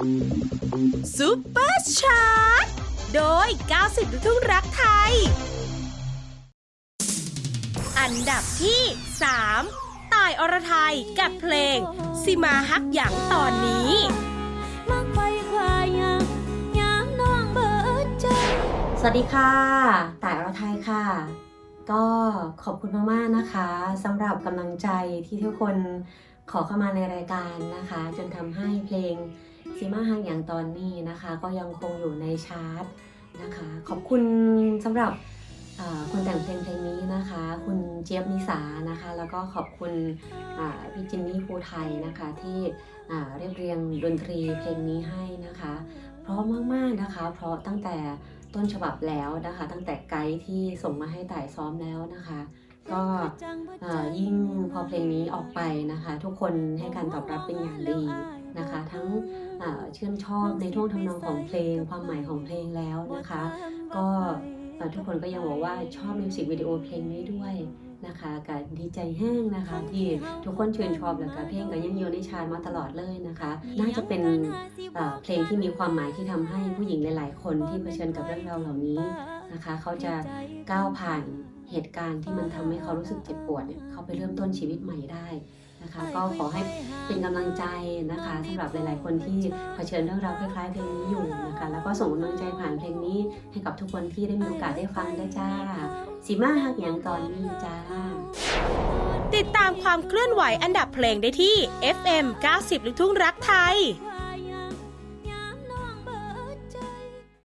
ซุปเปอร์ชาร์ตโดย 90ลูกทุ่งรักไทย อันดับที่ 3 ตายอรไทยกับเพลง สิมาฮักหยังตอนนี้ สวัสดีค่ะต่ายอรไทยค่ะ ก็ขอบคุณมากๆนะคะสำหรับกำลังใจที่ทุกคนขอเข้ามาในรายการนะคะ จนทำให้เพลง ซีมาฮังอย่างตอนนี้นะคะ ก็ยังคงอยู่ในชาร์ตนะคะ ขอบคุณสำหรับคนแต่งเพลงเพลงนี้นะคะ คุณเจี๊ยบนิสานะคะ แล้วก็ขอบคุณพี่จินนี่ภูไทยนะคะ ที่เรียบเรียงดนตรีเพลงนี้ให้นะคะ เพราะมากๆนะคะ เพราะตั้งแต่ต้นฉบับแล้วนะคะ ตั้งแต่ไกด์ที่ส่งมาให้ต่ายซ้อมแล้วนะคะ ก็ยิ่งพอเพลงนี้ออกไปนะคะ ทุกคนให้การตอบรับเป็นอย่างดีนะคะ ทั้งเชื่นชอบในท่วงทำนองของเพลง ความหมายของเพลงแล้วนะคะ ก็ทุกคนก็ยังบอกว่าชอบมิวสิกวิดีโอเพลงนี้ด้วยนะคะก็ดีใจแห้งนะคะ ที่ทุกคนชื่นชอบแล้วก็เพลงก็ยังอยู่ในชาร์ตมาตลอดเลยนะคะ น่าจะเป็นเอ่อเพลงที่มีความหมายที่ทำให้ผู้หญิงหลาย ๆ คนที่เผชิญกับเรื่องราวเหล่านี้นะคะ เขาจะก้าวผ่าน เหตุการณ์ที่มันทำให้เขารู้สึกเจ็บปวดเนี่ยเขาไปเริ่มต้นชีวิตใหม่ได้นะคะ ก็ขอให้เป็นกำลังใจนะคะสำหรับหลาย ๆ คนที่เผชิญเรื่องราวคล้ายๆเพลงนี้อยู่นะคะ แล้วก็ส่งกำลังใจผ่านเพลงนี้ให้กับทุกคนที่ได้มีโอกาสได้ฟังได้วยจ้าสีมาหักอย่างตอนนี้จ้า ติดตามความเคลื่อนไหวอันดับเพลงได้ที่ FM 90ลูกทุ่งรักไทย